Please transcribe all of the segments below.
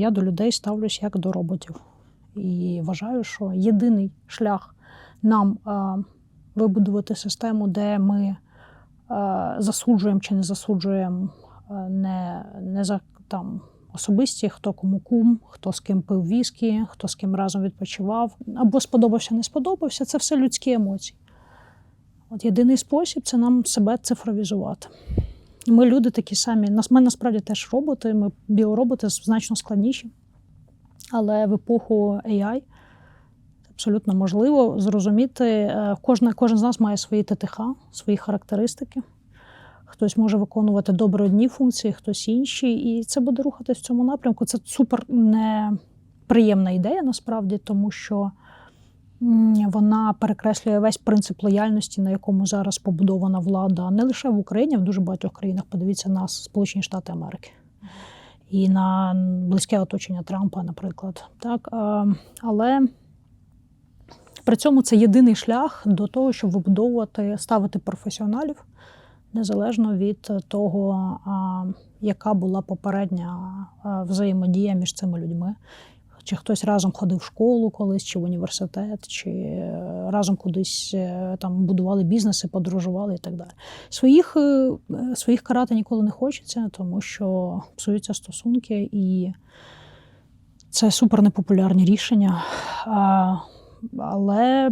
Я до людей ставлюсь як до роботів. І вважаю, що єдиний шлях нам е, вибудувати систему, де ми е, засуджуємо чи не засуджуємо е, не, не за там. Особисті, хто кому кум, хто з ким пив віскі, хто з ким разом відпочивав, або сподобався, не сподобався. Це все людські емоції. От єдиний спосіб це нам себе цифровізувати. Ми люди такі самі. Нас ми насправді теж роботи, ми біороботи значно складніші. Але в епоху AI абсолютно можливо зрозуміти, е, кожна, кожен з нас має свої ТТХ, свої характеристики. Хтось може виконувати добре одні функції, хтось інші, і це буде рухатись в цьому напрямку. Це супер неприємна ідея насправді, тому що вона перекреслює весь принцип лояльності, на якому зараз побудована влада, не лише в Україні, а в дуже багатьох країнах. Подивіться на Сполучені Штати Америки і на близьке оточення Трампа, наприклад. Так, але при цьому це єдиний шлях до того, щоб вибудовувати, ставити професіоналів незалежно від того, яка була попередня взаємодія між цими людьми. Чи хтось разом ходив в школу колись, чи в університет, чи е, разом кудись е, там будували бізнеси, подорожували і так далі. Своїх, е, своїх карати ніколи не хочеться, тому що псуються стосунки, і це супер непопулярні рішення. Але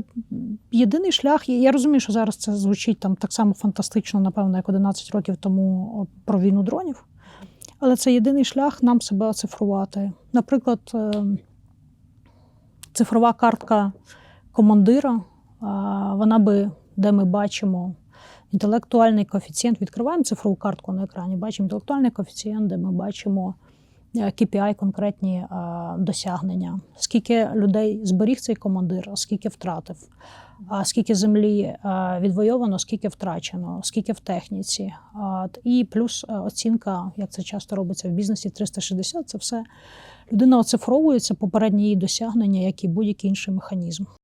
єдиний шлях, я розумію, що зараз це звучить там так само фантастично, напевно, як 11 років тому про війну дронів. Але це єдиний шлях нам себе оцифрувати. Наприклад, е, цифрова картка командира, вона би, де ми бачимо інтелектуальний коефіцієнт, відкриваємо цифрову картку на екрані, бачимо інтелектуальний коефіцієнт, де ми бачимо KPI, конкретні досягнення. Скільки людей зберіг цей командир, скільки втратив, скільки землі а, відвойовано, скільки втрачено, скільки в техніці. І плюс е, оцінка, як це часто робиться в бізнесі, 360 це все. Людина оцифровується, попередні її досягнення, як і будь-який інший механізм.